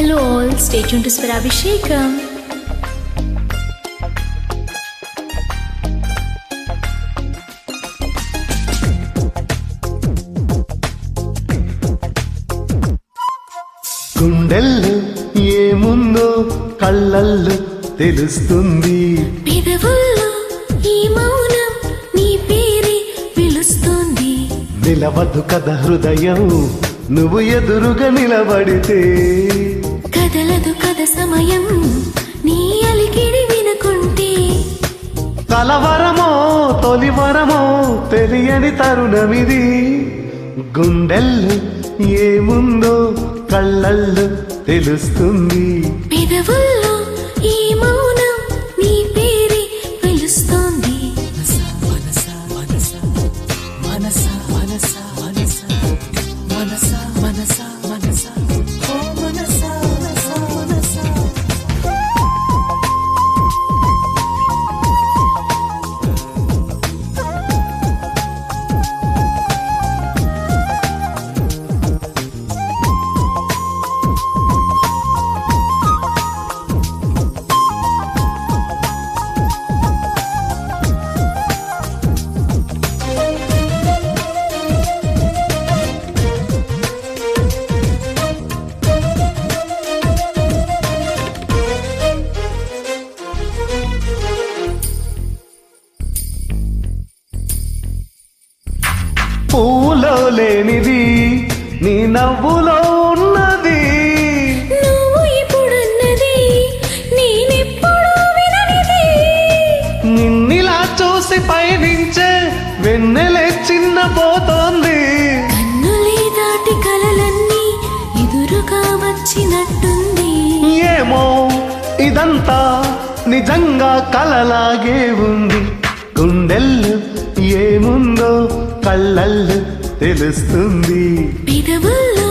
Stay tune to Swarabhishekam గుండెల్లో ఏముందో కళ్ళల్లో తెలుస్తుంది. నిలవదు కథ హృదయం నువ్వు ఎదురుగా నిలబడితే. కదలదు కథ సమయం. నీ అలికిడి వినుకుంటే. కలవరమో తొలివరమో తెలియని తరుణమిది. గుండెల్లో ఏముందో కళ్ళల్లో తెలుస్తుంది. పెదవుల్లో లేనిది నీ నవ్వులో ఉన్నది. నువ్వు ఇప్పుడున్నది నేనెప్పుడు విననిది. నిన్నిలా చూసి పయనించే వెన్నెలే చిన్న పోతోంది కన్నులే దాటి కలలన్నీ ఎదురుగా వచ్చినట్టుంది. ఏమో ఇదంతా నిజంగా కలలాగే ఉంది. గుండెల్లో ఏముందో కళ్ళల్లో తెలుస్తుంది. పెదవుల్లో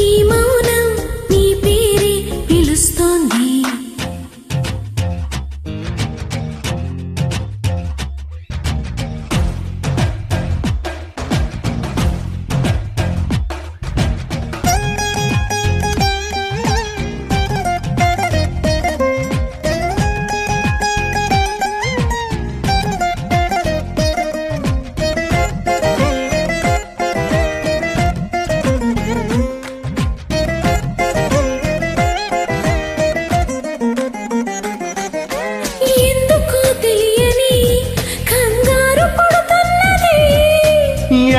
ఈ మౌన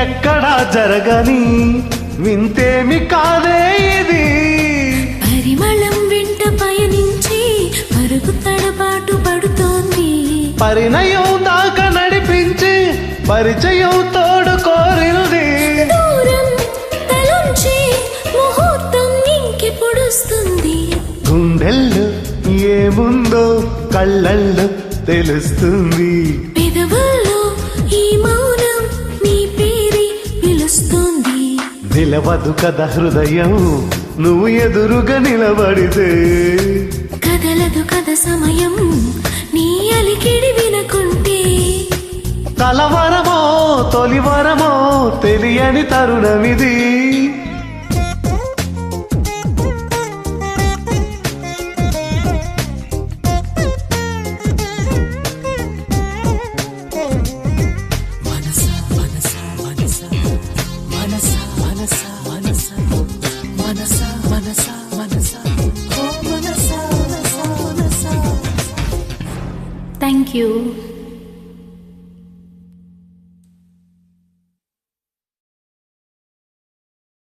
ఎక్కడా జరగని వింతేమి కాదే ఇది. పరిమళం వెంట పయనించి పరుగు తడబాటు పడుతోంది. పరిణయం దాకా నడిపించి పరిచయం తోడు కోరింది. గుండెల్లో ఏముందో కళ్ళల్లో తెలుస్తుంది. పెదవుల్లో నిలవదు కథ హృదయం నువ్వు ఎదురుగా నిలబడితే. కదలదు కథ సమయం నీ అలికిడి వినకుంటే. కలవరమో తొలివరమో తెలియని తరుణమిది. Thank you.